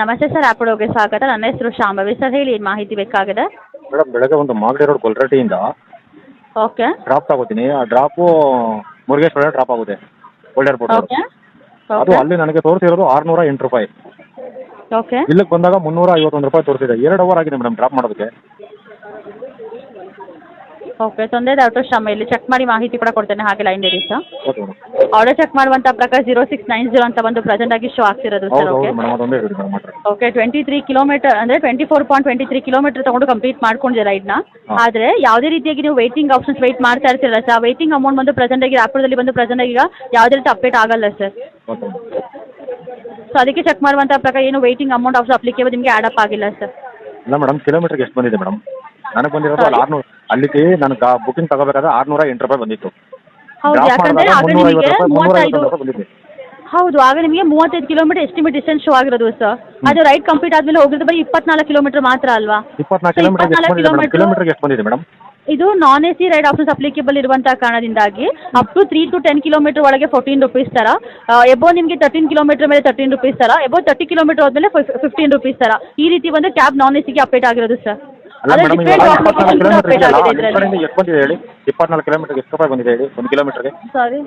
ನಮಸ್ತೆ ಸರ್ ಆ್ಯಪಡೋಗೆ ಸ್ವಾಗತ. ನನ್ನ ಹೆಸರು ಶಾಂಭವಿ ಸರ್. ಹೇಳಿ ಏನ್ ಮಾಹಿತಿ ಬೇಕಾಗಿದೆ? ಮೇಡಮ್ ಬೆಳಗ್ಗೆ ಒಂದು ಮಾಗಡಿ ರೋಡ್ ಕೊಲ್ರಟ್ಟಿಯಿಂದ ಓಕೆ. ಡ್ರಾಪ್ ತಗೋತೀನಿ. ಆ ಡ್ರಾಪು ಮುರುಗೇಶ್ವರ ಡ್ರಾಪ್ ಆಗುತ್ತೆ. ಒಳ್ಳೆ ಓಕೆ. ಅದು ಅಲ್ಲಿ ನನಗೆ ತೋರಿಸಿರೋದು ಆರುನೂರ ಎಂಟು ರೂಪಾಯಿ. ಓಕೆ. ಇಲ್ಲಿಗೆ ಬಂದಾಗ ಮುನ್ನೂರ ಐವತ್ತೊಂದು ರೂಪಾಯಿ ತೋರಿಸಿದೆ. ಎರಡು ಅವರ್ ಆಗಿದೆ ಮೇಡಮ್ ಡ್ರಾಪ್ ಮಾಡೋದಕ್ಕೆ. ಓಕೆ ತೊಂದರೆ ಡಾಕ್ಟರ್ ಶ್ರಮ ಇಲ್ಲಿ ಚೆಕ್ ಮಾಡಿ ಮಾಹಿತಿ ಕೂಡ ಕೊಡ್ತೇನೆ ಹಾಗೆ ಲೈನ್ ಇರಿ sir. Okay madam order check ಮಾಡುವಂಥ ಪ್ರಕಾರ ಜೀರೋ ಸಿಕ್ಸ್ ನೈನ್ ಜೀರೋ ಅಂತ ಒಂದು ಪ್ರೆಸೆಂಟ್ ಆಗಿ ಶೋ ಆಗ್ತಿರೋದು ಸರ್ ಹೌದು ಓಕೆ ಹೌದು ಮೇಡಮ್ ಅದೊಂದೇ ಹೇಳಿ ಮೇಡಮ್ ಮಾತ್ರ ಓಕೆ ಟ್ವೆಂಟಿ ತ್ರೀ ಕಿಲೋಮೀಟರ್ ಅಂದ್ರೆ twenty four point twenty three kilometre ತಗೊಂಡು ಕಂಪ್ಲೀಟ್ ಮಾಡ್ಕೊಂಡಿದೆ ರೈಡ್ನ. ಆದರೆ ಯಾವುದೇ ರೀತಿಯಾಗಿ ನೀವು ವೈಟಿಂಗ್ ಆಪ್ಷನ್ಸ್ ವೇಟ್ ಮಾಡ್ತಾ ಇರ್ತೀರಲ್ಲ ಸರ್ ವೈಟಿಂಗ್ ಅಮೌಂಟ್ ಬಂದು ಪ್ರೆಸೆಂಟ್ ಆಗಿ ರಾಪುರದಲ್ಲಿ ಬಂದು ಪ್ರೆಸೆಂಟ್ ಆಗಿ ಈಗ ಯಾವುದೇ ರೀತಿ ಅಪ್ಡೇಟ್ ಆಗಲ್ಲ ಸರ್ ಓಕೆ ಮೇಡಮ್ ಸೊ ಅದಕ್ಕೆ ಚೆಕ್ ಮಾಡುವಂಥ ಪ್ರಕಾರ ಏನು ವೈಟಿಂಗ್ ಅಮೌಂಟ್ ಆಫ್ ಅಪ್ಲಿಕೇಬಲ್ ನಿಮಗೆ ಆ್ಯಡ್ ಅಪ್ ಆಗಿಲ್ಲ ಸರ್ ಇಲ್ಲ ಮೇಡಮ್ ಕಿಲೋಮೀಟರ್ ಎಷ್ಟು ಬಂದಿದೆ ಮೇಡಮ್ ನನಗೆ ಬಂದಿರೋದು ಅಲ್ಲಿ ಆರುನೂರು. ಅಲ್ಲಿಗೆ ನಾನು ಬುಕಿಂಗ್ ತಗೋಬೇಕಾದ್ರೆ ಆರ್ನೂರ ಎಂಟು ರೂಪಾಯಿ ಬಂದಿತ್ತು. ಹೌದು ಡ್ರಾಪ್ ಯಾಕಂದರೆ ಮಾಡಿದಾಗ ಆಗ ಮುನ್ನೂರ ನಿಮಗೆ ಐವತ್ತು ರೂಪಾಯಿ ಮುನ್ನೂರ ಮೂವತ್ತೈದು ರೂಪಾಯಿ ಬಂದಿದೆ. ಹೌದು ಆಗ ನಿಮಗೆ ಮೂವತ್ತೈದು ಕಿಲೋಮೀಟರ್ ಎಸ್ಟಿಮೇಟ್ ಡಿಸ್ಟೆನ್ಸ್ ಶೋ ಆಗಿರೋದು ಸರ್ ಅದು ರೈಟ್ ಕಂಪ್ಲೀಟ್ ಆದ್ಮೇಲೆ ಹೋಗಿರೋದು ಬರೀ ಇಪ್ಪತ್ನಾಲ್ಕು ಕಿಲೋಮೀಟರ್ ಮಾತ್ರ ಅಲ್ವಾ? ಇಪ್ಪತ್ನಾಲ್ಕು So, ಕಿಲೋಮೀಟರ್ಗೆ ಎಷ್ಟು ಬಂದಿದೆ ಮೇಡಮ್ ಕಿಲೋಮೀಟರ್ಗೆ ಎಷ್ಟು ಬಂದಿದೆ ಮೇಡಮ್ ಇದು non A C ride options applicable ಇರುವಂತಹ ಕಾರಣದಿಂದಾಗಿ up to three to ten kilometre ಒಳಗೆ ಫೋರ್ಟೀನ್ ರುಪೀಸ್ ತರ ಎಬೋ ನಿಮಗೆ ತರ್ಟೀನ್ ಕಿಲೋಮೀಟರ್ ಮೇಲೆ ತರ್ಟೀನ್ ರುಪೀಸ್ ತರ ಎಬೋ ತರ್ಟಿ ಕಿಲೋಮೀಟರ್ ಆದ್ಮೇಲೆ ಫಿಫ್ಟೀನ್ ರುಪೀಸ್ ತರ. ಈ ರೀತಿ ಒಂದು ಕ್ಯಾಬ್ ನಾನ್ ಎ ಸಿಗೆ ಅಪ್ಡೇಟ್ ಆಗಿರೋದು ಸರ್ ಅಲ್ಲ ಅದೇ ಮೇಡಮ್ ಇವಾಗ ಇಪ್ಪತ್ನಾಲ್ಕು ಕಿಲೋಮೀಟರ್ ಅಪ್ಡೇಟ್ ಇದೆಯಲ್ಲ ಆಗಿದೆ ನಿಮ್ಮ ಕಡೆಯಿಂದ ಎಷ್ಟು ಬಂದಿದೆ ಹೇಳಿ? ಇಪ್ಪತ್ನಾಲ್ಕು ಕಿಲೋಮೀಟರ್ಗೆ ಎಷ್ಟು ರೂಪಾಯಿ ಬಂದಿದೆ ಹೇಳಿ ಒಂದು ಕಿಲೋಮೀಟರ್ಗೆ ಸಾರಿ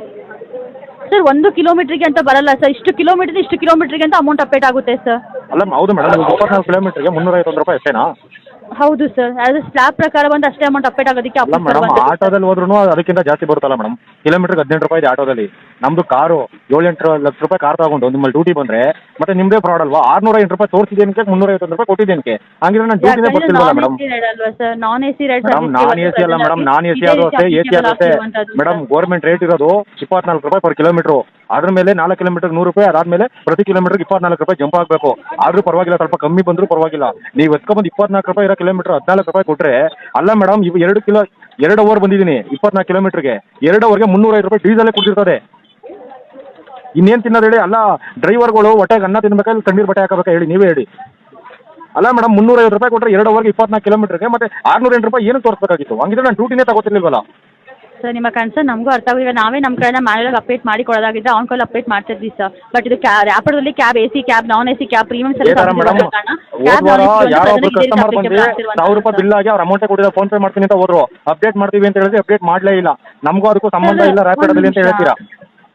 ಸರ್ ಒಂದು ಕಿಲೋಮೀಟ್ರಿಗೆ ಅಂತ ಬರಲ್ಲ ಸರ್ ಇಷ್ಟು ಕಿಲೋಮೀಟರ್ ಇಷ್ಟು ಕಿಲೋಮೀಟ್ರಿಗೆ ಅಂತ ಅಮೌಂಟ್ ಅಪ್ಡೇಟ್ ಆಗುತ್ತೆ ಸರ್ ಅಲ್ಲ ಹೌದು ಮೇಡಮ್ ಇವಾಗ ಇಪ್ಪತ್ನಾಲ್ಕು ಕಿಲೋಮೀಟರ್ಗೆ ಮುನ್ನೂರ ಐವತ್ತೊಂದು ರೂಪಾಯಿ ಅಷ್ಟೇನಾ? ಹೌದು ಸರ್ ಅದು ಸ್ಲ್ಯಾಬ್ ಪ್ರಕಾರ ಬಂದು ಅಷ್ಟೇ ಅಮೌಂಟ್ ಅಪ್ಡೇಟ್ ಆಗೋದಕ್ಕೆ ಅಲ್ಲ ಮೇಡಮ್ ಆಟೋದಲ್ಲಿ ಹೋದ್ರೂ ಅದಕ್ಕಿಂತ ಜಾಸ್ತಿ ಬರುತ್ತಲ್ಲ ಮೇಡಮ್ ಕಿಲೋಮೀಟರ್ ಹದಿನೆಂಟು ರೂಪಾಯಿ ಇದೆ ಆಟೋದಲ್ಲಿ. ನಮ್ದು ಕಾರು ಏಳೆಂಟು ಲಕ್ಷ ರೂಪಾಯಿ ಕಾರ್ ತಗೊಂಡು ನಿಮ್ಮಲ್ಲಿ ಡ್ಯೂಟಿ ಬಂದ್ರೆ ಮತ್ತೆ ನಿಮ್ದೇ ಫ್ರಾಡ್ ಅಲ್ವಾ? ಆರ್ನೂರ ಎಂಟು ರೂಪಾಯಿ ತೋರಿಸಿದೇನಕ್ಕೆ ಮುನ್ನೂರ ಐವತ್ತೊಂದು ರೂಪಾಯಿ ಕೊಟ್ಟಿದ್ದೇನಕ್ಕೆ ಹಂಗಿದ್ರೆ ನಾನು ಡ್ಯೂಟಿನೇ ಬರ್ತಿಲ್ಲ ಮೇಡಮ್ ಅಲ್ವಾ sir non A C madam non A C ಅಲ್ಲ ಮೇಡಮ್ ನಾನ್ ಎ ಸಿ ಅದು ಅಷ್ಟೇ ಎ ಸಿ ಅದು ಅಷ್ಟೇ. ಮೇಡಮ್ ಗೌರ್ಮೆಂಟ್ ರೇಟ್ ಇರೋದು ಇಪ್ಪತ್ನಾಲ್ಕು ರೂಪಾಯಿ ಪರ್ ಕಿಲೋಮೀಟ್ರು ಅದ್ರ ಮೇಲೆ ನಾಲ್ಕು ಕಿಲೋಮೀಟರ್ ನೂರು ರೂಪಾಯಿ, ಅದಾದ್ಮೇಲೆ ಪ್ರತಿ ಕಿಲೋಮೀಟರ್ ಇಪ್ಪತ್ನಾಲ್ಕು ರೂಪಾಯಿ ಜಂಪ್ ಆಗಬೇಕು. ಆದ್ರೂ ಪರವಾಗಿಲ್ಲ, ಸ್ವಲ್ಪ ಕಮ್ಮಿ ಬಂದರೂ ಪರವಾಗಿಲ್ಲ. ನೀವು ಎತ್ಕೊಂಡ್ಬಂದು ಇಪ್ಪತ್ನಾಲ್ಕು ರೂಪಾಯಿ ಇರೋ ಕಿಲೋಮೀಟರ್ ಹದಿನಾಲ್ಕು ರೂಪಾಯಿ ಕೊಟ್ರೆ, ಅಲ್ಲ ಮೇಡಮ್ ಇವು ಎರಡು ಕಿಲೋ ಎರಡು ಅವರ್ ಬಂದಿದ್ದೀನಿ ಇಪ್ಪತ್ನಾಲ್ಕು ಕಿಲೋಮೀಟರ್ಗೆ ಎರಡು ಅವರ್ಗೆ ಮುನ್ನೂರೈದು ರೂಪಾಯಿ ಡೀಸೆಲ್ ಕೊಡ್ತಿರ್ತದೆ ಇನ್ನೇನು ತಿನ್ನೋದು ಹೇಳಿ? ಅಲ್ಲ ಡ್ರೈವರ್ಗಳು ಹೊಟ್ಟೆಗೆ ಅನ್ನ ತಿನ್ಬೇಕಾ ಇಲ್ಲ ತಣ್ಣೀರು ಬಟ್ಟೆ ಹಾಕಬೇಕಾ ಹೇಳಿ, ನೀವೇ ಹೇಳಿ. ಅಲ್ಲ ಮೇಡಮ್ ಮುನ್ನೂರೈವತ್ತು ರೂಪಾಯಿ ಕೊಟ್ಟರೆ ಎರಡು ಅವರ್ಗೆ ಇಪ್ಪತ್ನಾಲ್ಕು ಕಿಲೋಮೀಟರ್ಗೆ ಮತ್ತೆ ಆರ್ನೂರ ಎಂಟು ರೂಪಾಯಿ ಏನು ತೋರಿಸ್ಬೇಕಾಗಿತ್ತು. ಹಂಗಿದ್ರೆ ನಾನು ಡ್ಯೂಟಿನೇ ತಗೋತಿರ್ಲಿಲ್ವಲ್ಲ? ಸರ್ ನಿಮ್ಮ ಕನ್ಸರ್ನ್ ನಮಗೂ ಅರ್ಥ ಆಗಿದೆ ನಾವೇ ನಮ್ಮ ಕಡೆಯಿಂದ ಮ್ಯಾನುವಲ್ ಅಪ್ಡೇಟ್ ಮಾಡಿ ಕೊಡೋದಾಗಿದ್ದರೆ ಆನ್ ಕಾಲ್ ಅಪ್ಡೇಟ್ ಮಾಡ್ತಿದ್ವಿ ಸರ್ ಬಟ್ ಇದು ಕ್ಯಾ ರ್ಯಾಪಿಡೋದಲ್ಲಿ cab A C cab non A C cab premium sir ಥರ ಮೇಡಮ್ ಹೋದ ವಾರ ಯಾರೋ ಒಬ್ರು ಕಸ್ಟಮರ್ ಬಂದು ಸಾವಿರ ರೂಪಾಯಿ ಬಿಲ್ ಆಗಿ ಅವ್ರ ಅಮೌಂಟ್ ಕೊಟ್ಟಿದ್ರೆ ಫೋನ್ ಪೇ ಮಾಡ್ತೀನಿ ಅಂತ ಹೋದ್ರು. ಅಪ್ಡೇಟ್ ಮಾಡ್ತೀವಿ ಅಂತ ಹೇಳಿದ್ರೆ ಅಪ್ಡೇಟ್ ಮಾಡಲೇ ಇಲ್ಲ. ನಮಗೂ ಅದಕ್ಕೂ ಸಂಬಂಧ ಇಲ್ಲ ರ್ಯಾಪಿಡೋದಲ್ಲಿ ಅಂತ ಹೇಳ್ತೀರಾ?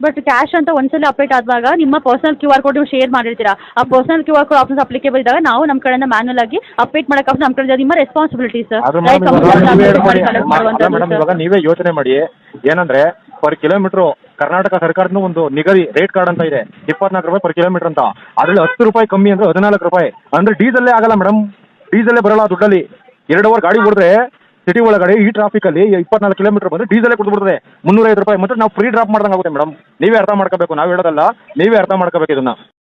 ಬಟ್ ಕ್ಯಾಶ್ ಅಂತ ಒಂದ್ಸಲ ಅಪ್ಡೇಟ್ ಆದಾಗ ನಿಮ್ಮ ಪರ್ಸನಲ್ ಕ್ಯೂ ಆರ್ ಕೋಡ್ ನೀವು ಶೇರ್ ಮಾಡಿರ್ತೀರಾ? ಆ personal Q R code options applicable ಇದ್ದಾಗ ನಾವು ನಮ್ಮ ಕಡೆಯಿಂದ ಮ್ಯಾನುವಲ್ ಆಗಿ ಅಪ್ಡೇಟ್ ಮಾಡಕ್ಕೆ ನಮ್ಮ ಕಡೆ ನಿಮ್ಮ ರೆಸ್ಪಾನ್ಸಿಬಿಲಿಟಿ ಸರ್ ನೀವೇ ಯೋಚನೆ ಮಾಡಿ. ಏನಂದ್ರೆ ಪರ್ ಕಿಲೋಮೀಟರ್ ಕರ್ನಾಟಕ ಸರ್ಕಾರದ ಒಂದು ನಿಗದಿ ರೇಟ್ ಕಾರ್ಡ್ ಅಂತ ಇದೆ. ಇಪ್ಪತ್ನಾಲ್ಕು ರೂಪಾಯಿ ಪರ್ ಕಿಲೋಮೀಟರ್ ಅಂತ. ಅದರಲ್ಲಿ ಹತ್ತು ರೂಪಾಯಿ ಕಮ್ಮಿ ಅಂದ್ರೆ ಹದಿನಾಲ್ಕು ರೂಪಾಯಿ. ಅಂದ್ರೆ ಡೀಸೆಲ್ಲೇ ಆಗಲ್ಲ ಮೇಡಮ್ ಡೀಸೆಲ್ಲೇ ಬರಲ್ಲ ದುಡ್ಡಲ್ಲಿ. ಎರಡು ಅವರ್ ಗಾಡಿ ಹೊಡೆದ್ರೆ ಸಿಟಿ ಒಳಗಡೆ ಈ ಟ್ರಾಫಿಕ್ ಅಲ್ಲಿ ಇಪ್ಪತ್ನಾಲ್ಕು ಕಿಲೋಮೀಟರ್ ಬಂದ್ರೆ ಡೀಸೆಲ್ ಕೊಟ್ಬಿಡ್ತದೆ ಮುನ್ನೂರೈದು ರೂಪಾಯಿ ಮತ್ತೆ ನಾವು ಫ್ರೀ ಡ್ರಾಪ್ ಮಾಡ್ದಂಗೆ ಆಗುತ್ತೆ ಮೇಡಮ್ ನೀವೇ ಅರ್ಥ ಮಾಡ್ಕೋಬೇಕು, ನಾವು ಹೇಳೋದಲ್ಲ, ನೀವೇ ಅರ್ಥ ಮಾಡ್ಕೋಬೇಕು ಇದನ್ನ.